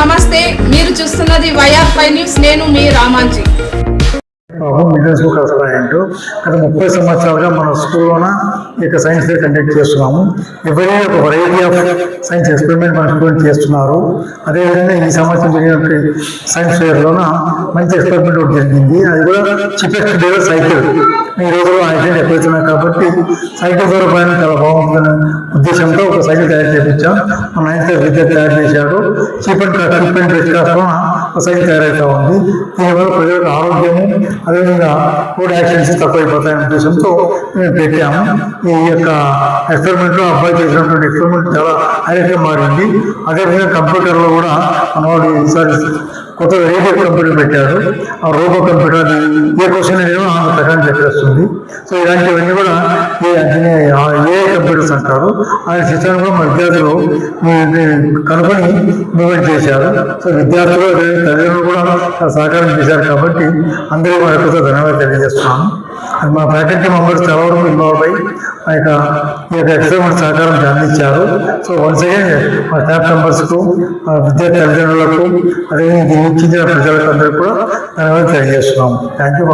నమస్తే. మీరు చూస్తున్నది వైఆర్ ఫైవ్ న్యూస్. నేను మీ రామాంజీ. బాబు మిడిల్ గత ముప్పై సంవత్సరాలుగా మన స్కూల్లోన ఈ యొక్క సైన్స్ డే కండక్ట్ చేస్తున్నాము. ఎవరీ ఒక వెరైటీ ఆఫ్ సైన్స్ ఎక్స్పెరిమెంట్ మన స్టూడెంట్ చేస్తున్నారు. అదేవిధంగా ఈ సంవత్సరం జరిగినటువంటి సైన్స్ ఫేర్లోన మంచి ఎక్స్పెరిమెంట్ ఒకటి జరిగింది. అది కూడా చిపెస్ట్ డే సైకిల్ ఈ రోజులో యాక్సిడెంట్ ఎక్కువవుతున్నాయి కాబట్టి సైకిల్ ద్వారా ప్రయాణం చాలా బాగుంటుందనే ఉద్దేశంతో సైకిల్ తయారు చేయించాం. నైన్త్ విద్యార్థి తయారు చేశాడు. Cheap and cheap and best ఒక సైకిల్ తయారవుతా ఉంది. దీనివల్ల ప్రజలకు ఆరోగ్యము అదేవిధంగా రోడ్ యాక్సిడెంట్స్ తక్కువైపోతాయనే ఉద్దేశంతో మేము పెట్టాము. ఈ యొక్క ఎక్స్పెరిమెంట్లో అబ్బాయి చేసినటువంటి ఎక్స్పెరిమెంట్ చాలా హైలైట్గా మారింది. అదేవిధంగా కంప్యూటర్లో కూడా మనవాడు ఈసారి కొత్త రేడియో కంప్యూటర్ పెట్టాడు. ఆ రోబో కంప్యూటర్ అది ఏ క్వశ్చన్ ఏమో ఆ ప్రకారం చెప్పేస్తుంది. సో ఇలాంటివన్నీ కూడా ఏ అంటే అంటారు. ఆయన సిస్టమ్ కూడా మా విద్యార్థులు కనుగొని కనుక్కొని మూమెంట్ చేశారు. సో విద్యార్థులు తల్లిదండ్రులు కూడా సహకారం చేశారు కాబట్టి అందరూ మా యొక్క ధన్యవాదాలు తెలియజేస్తున్నాను. అది మా ఫ్యాకల్టీ మెంబర్స్ చాలా వరకు ఇన్వాల్వ్ అయ్యి ఆ యొక్క ఈ యొక్క ఎక్స్పెరిమెంట్ సహకారం అందించారు. సో వన్స్ అగైన్ మా స్టాఫ్ మెంబర్స్కు మా విద్యార్థి తల్లిదండ్రులకు అదేవిధంగా దీన్ని ఇచ్చిన ప్రజలకు అందరికీ కూడా ధన్యవాదాలు తెలియజేస్తున్నాము థ్యాంక్ యూ